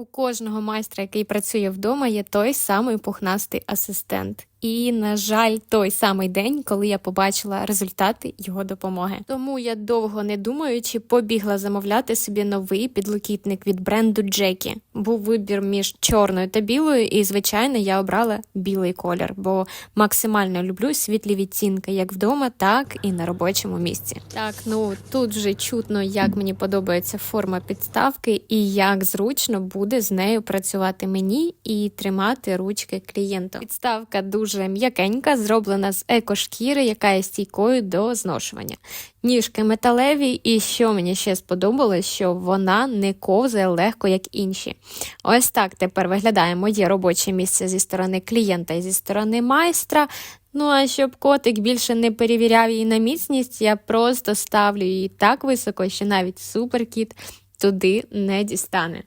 У кожного майстра, який працює вдома, є той самий пухнастий асистент. І, на жаль, той самий день, коли я побачила результати його допомоги. Тому я довго не думаючи побігла замовляти собі новий підлокітник від бренду Джекі. Був вибір між чорною та білою, і звичайно я обрала білий колір, бо максимально люблю світлі відтінки як вдома, так і на робочому місці. Так, ну тут вже чутно, як мені подобається форма підставки і як зручно буде з нею працювати мені і тримати ручки клієнта. Підставка дуже м'якенька, зроблена з екошкіри, яка є стійкою до зношування. Ніжки металеві, і що мені ще сподобалось, що вона не ковзає легко, як інші. Ось так тепер виглядає моє робоче місце зі сторони клієнта і зі сторони майстра. Ну а щоб котик більше не перевіряв її на міцність, я просто ставлю її так високо, що навіть суперкіт туди не дістане.